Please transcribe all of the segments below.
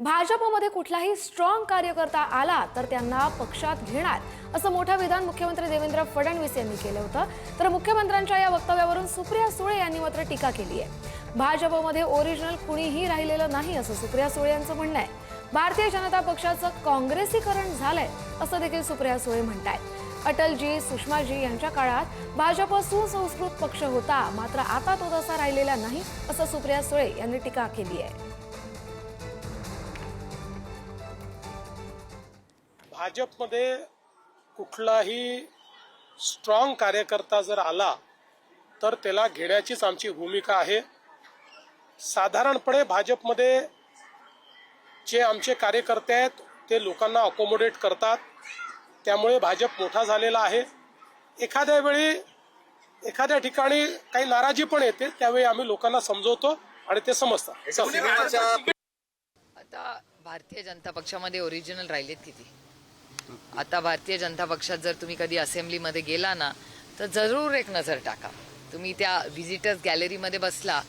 भाजपमध्ये कुठलाही स्ट्रॉंग कार्यकर्ता आला तर त्यांना पक्षात घेणार असं मोठं विधान मुख्यमंत्री देवेंद्र फडणवीस यांनी केलं होतं. तर मुख्यमंत्र्यांच्या या वक्तव्यावरून सुप्रिया सुळे यांनी मात्र टीका केली आहे. भाजपमध्ये ओरिजिनल कुणीही राहिलेलं नाही असं सुप्रिया सुळे यांचं म्हणणं आहे. भारतीय जनता पक्षाचं काँग्रेसीकरण झालंय असं देखील सुप्रिया सुळे म्हणतायत. अटलजी सुषमाजी यांच्या काळात भाजप सुसंस्कृत पक्ष होता मात्र आता तो तसा राहिलेला नाही असं सुप्रिया सुळे यांनी टीका केली आहे. भाजपमध्ये कुठलाही स्ट्रॉंग कार्यकर्ता जर आला तर त्याला घेण्याचीच आमची भूमिका आहे. साधारणपणे भाजपमध्ये जे आमचे कार्यकर्ते आहेत ते लोकांना अकोमोडेट करतात. त्यामुळे भाजप मोठा झालेला आहे. एखाद्या वेळी एखाद्या ठिकाणी काही नाराजी पण येते त्यावेळी आम्ही लोकांना समजवतो आणि ते समजतात. आता भारतीय जनता पक्षामध्ये ओरिजिनल राहिलेत किती? आता भारतीय जनता पक्षात जर तुम्ही कधी असेंब्लीमध्ये गेला ना तर जरूर एक नजर टाका. तुम्ही त्या व्हिजिटर्स गॅलरीमध्ये बसला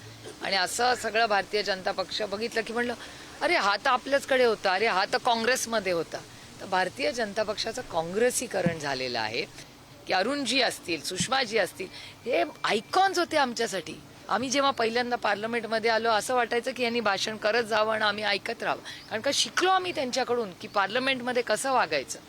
आणि असं सगळं भारतीय जनता पक्ष बघितलं की म्हणलं अरे हा तर आपल्याचकडे होता. अरे हा तर काँग्रेसमध्ये होता. तर भारतीय जनता पक्षाचं काँग्रेसीकरण झालेलं आहे. की अरुणजी असतील सुषमाजी असतील हे आयकॉन्स होते आमच्यासाठी. आम्ही जेव्हा पहिल्यांदा पार्लमेंटमध्ये आलो असं वाटायचं की यांनी भाषण करत जावं आणि आम्ही ऐकत राहावं. कारण का शिकलो आम्ही त्यांच्याकडून की पार्लमेंटमध्ये कसं वागायचं.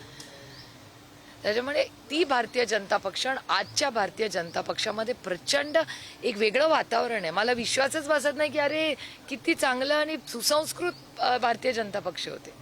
त्याच्यामुळे ती भारतीय जनता पक्ष आणि आजच्या भारतीय जनता पक्षामध्ये प्रचंड एक वेगळं वातावरण आहे. मला विश्वासच बसत नाही की अरे किती चांगलं आणि सुसंस्कृत भारतीय जनता पक्ष होते.